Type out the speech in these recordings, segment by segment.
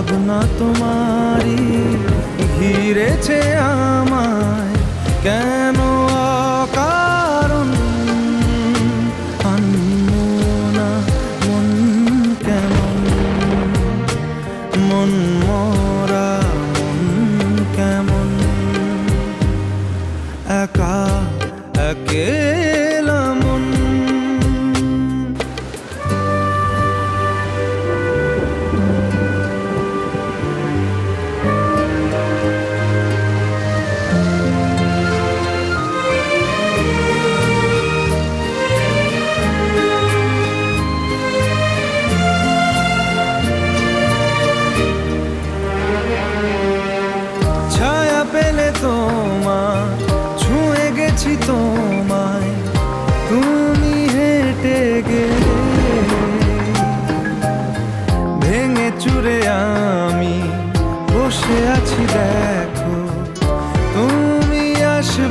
ভাবনা তোমারই ঘিরেছে আমায়। কেন আনমনা মন কেমন? মন মন কেমন? একা একেলা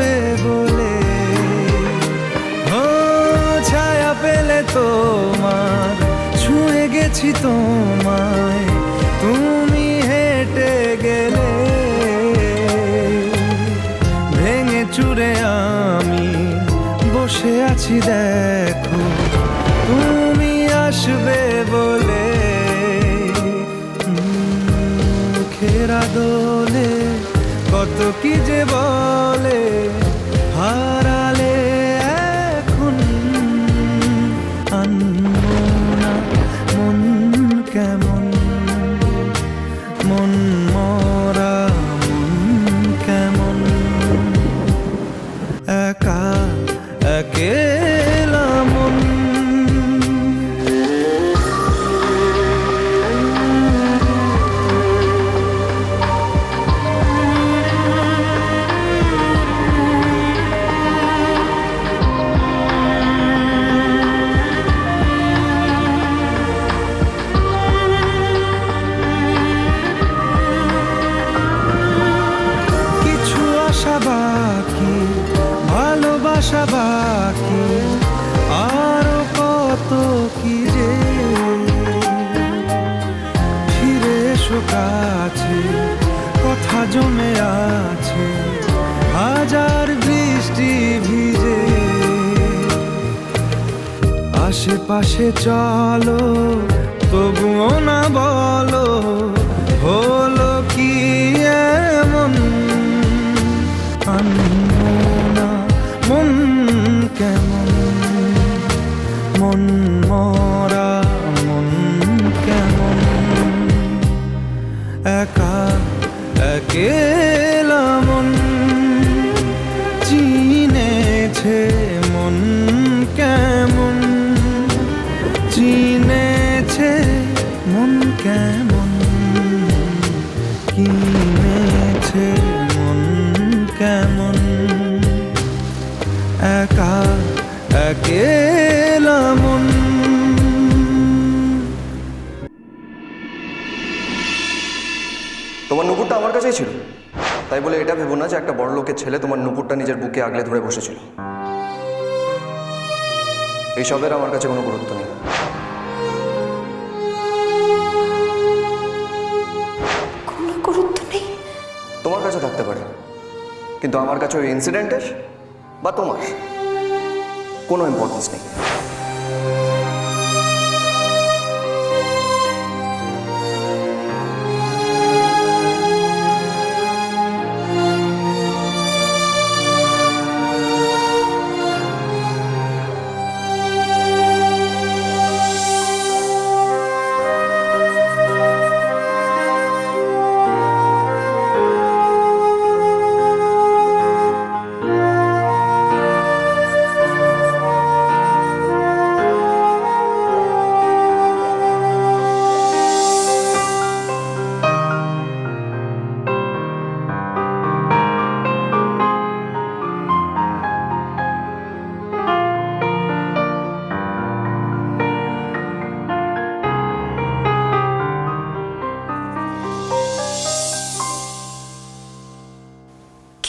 আসবে বলে। ও, ছায়া পেলে তোমার, ছুঁয়ে গেছি তোমায়। তুমি হেঁটে গেলে, ভেঙে চুরে আমি বসে আছি, দেখো। তুমি আসবে বলে খেরা দোলে কত কি যে বলে। আশেপাশে চলো তবুও না বলো হলো কি এমন? আনমনা মন কেমন? মন কিনেছে মন কেমন? একা একেলা মন। তোমার নুপুরটা আমার কাছেই ছিল। তাই বলে এটা ভেবো না যে একটা বড় লোকের ছেলে তোমার নুপুরটা নিজের বুকে আগলে ধরে বসেছিল। এইসবের আমার কাছে কোনো গুরুত্ব নেই। কাছে থাকতে পারে। কিন্তু আমার কাছে ওই ইনসিডেন্টের বা তোমার কোনো ইম্পর্টেন্স নেই।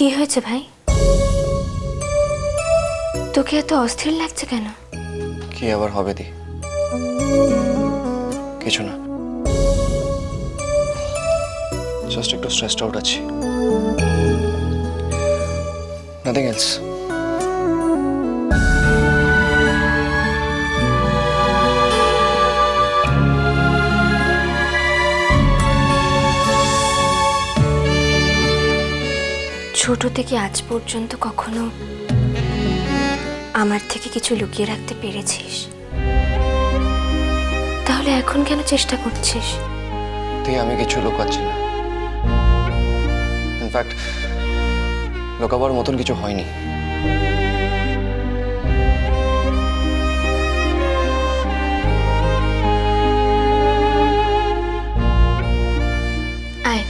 কি হয়েছে ভাই? তোকে এত অস্থির লাগছে কেন? কি আবার হবে দি? কিছু না। জাস্ট একটু স্ট্রেসড আউট আছি। নাথিং এলস ছোট থেকে আজ পর্যন্ত কখনো আমার থেকে কিছু লুকিয়ে রাখতে পেরেছিস? তাহলে এখন কেন চেষ্টা করছিস? তুই আমি কিছু লুকাচ্ছি না। ইনফ্যাক্ট লুকাবার মতন কিছু হয়নি। আয়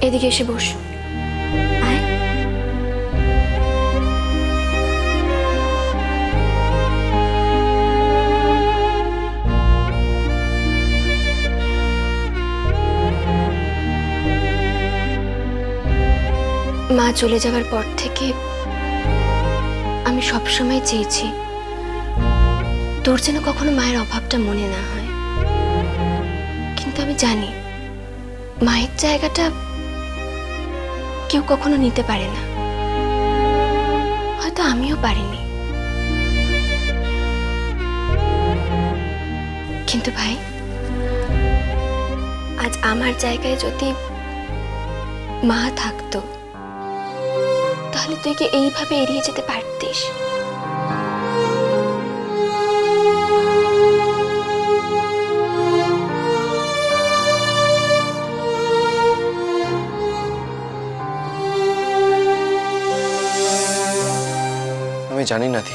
এদিকে এসে বস। চলে যাওয়ার পর থেকে আমি সবসময় চেয়েছি, তোর যেন কখনো মায়ের অভাবটা মনে না হয়। কিন্তু আমি জানি, মায়ের জায়গাটা কেউ কখনো নিতে পারে না। হয়তো আমিও পারিনি। কিন্তু ভাই, আজ আমার জায়গায় যদি মা থাকতো তাহলে তুই কি এইভাবে এড়িয়ে যেতে পারতিস? আমি জানি না দি।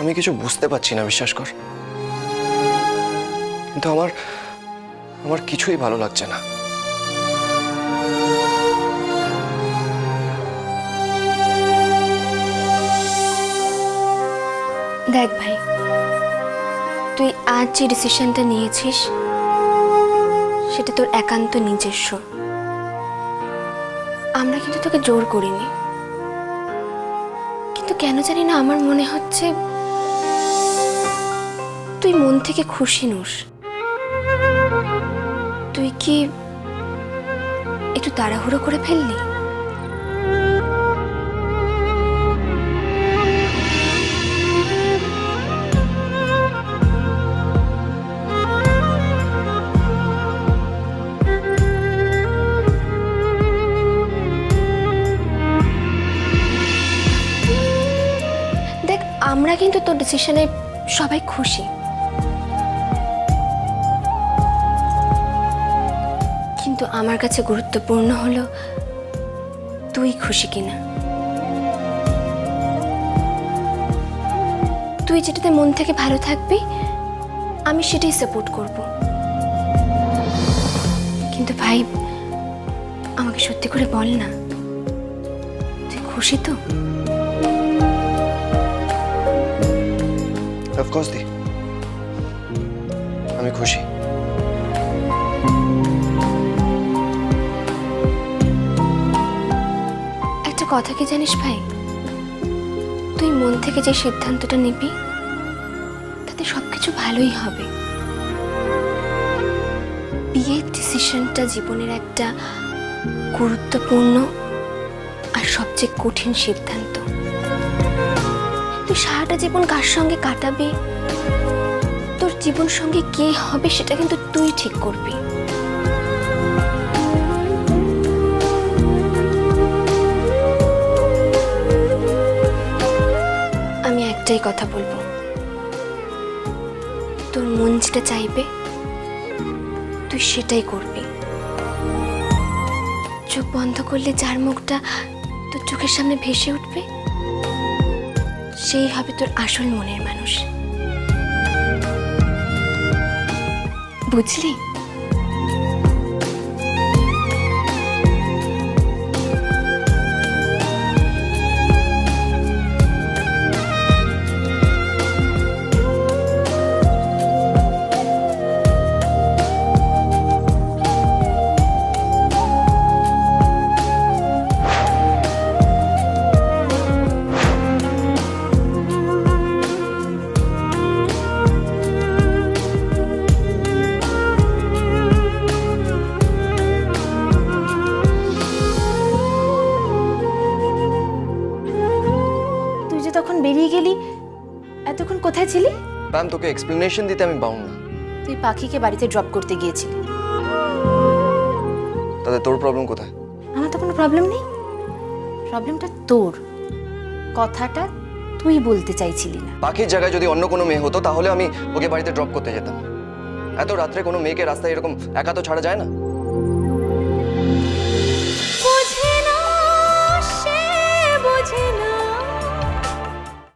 আমি কিছু বুঝতে পারছি না, বিশ্বাস কর। কিন্তু আমার আমার কিছুই ভালো লাগছে না। দেখ ভাই, তুই আজ যে ডিসিশনটা নিয়েছিস, সেটা তোর একান্ত নিজস্ব। আমরা কিন্তু তোকে জোর করিনি। কিন্তু কেন জানি না আমার মনে হচ্ছে তুই মন থেকে খুশি নোস। তুই কি একটু তাড়াহুড়ো করে ফেললি? কিন্তু তোর ডিসিশনে সবাই খুশি। কিন্তু আমার কাছে গুরুত্বপূর্ণ হলো, তুই খুশি কিনা। তুই যেটাতে মন থেকে ভালো থাকবি, আমি সেটাই সাপোর্ট করব। কিন্তু ভাই, আমাকে সত্যি করে বল না। তুই খুশি তো? অফকোর্স দি আমি খুশি। একটা কথা কি জানিস ভাই? তুই মন থেকে যে সিদ্ধান্তটা নিবি, তাতে সবকিছু ভালোই হবে। বিয়ের ডিসিশনটা জীবনের একটা গুরুত্বপূর্ণ আর সবচেয়ে কঠিন সিদ্ধান্ত। তুই সারাটা জীবন কার সঙ্গে কাটাবি? তোর জীবন সঙ্গে কে হবে সেটা কিন্তু তুই ঠিক করবি। আমি একটাই কথা বলব। তোর মন যেটা চাইবে, তুই সেটাই করবি। চোখ বন্ধ করলে যার মুখটা তোর চোখের সামনে ভেসে উঠবে সেই হবে তোর আসল মনের মানুষ। বুঝলি? ম্যাম তোকে এক্সপ্লেনেশন দিতে আমি বাউন্ড না। তুই পাখিকে বাড়িতে ড্রপ করতে গিয়েছিলি। তাতে তোর প্রবলেম কোথায়? আমার তো কোনো প্রবলেম নেই। প্রবলেমটা তোর। কথাটা তুই বলতে চাইছিলি না। পাখির জায়গায় যদি অন্য কোনো মেয়ে হতো তাহলে আমি ওকে বাড়িতে ড্রপ করতে যেতাম। এত রাত্রে কোনো মেয়েকে রাস্তায় এরকম একা তো ছাড়া যায় না?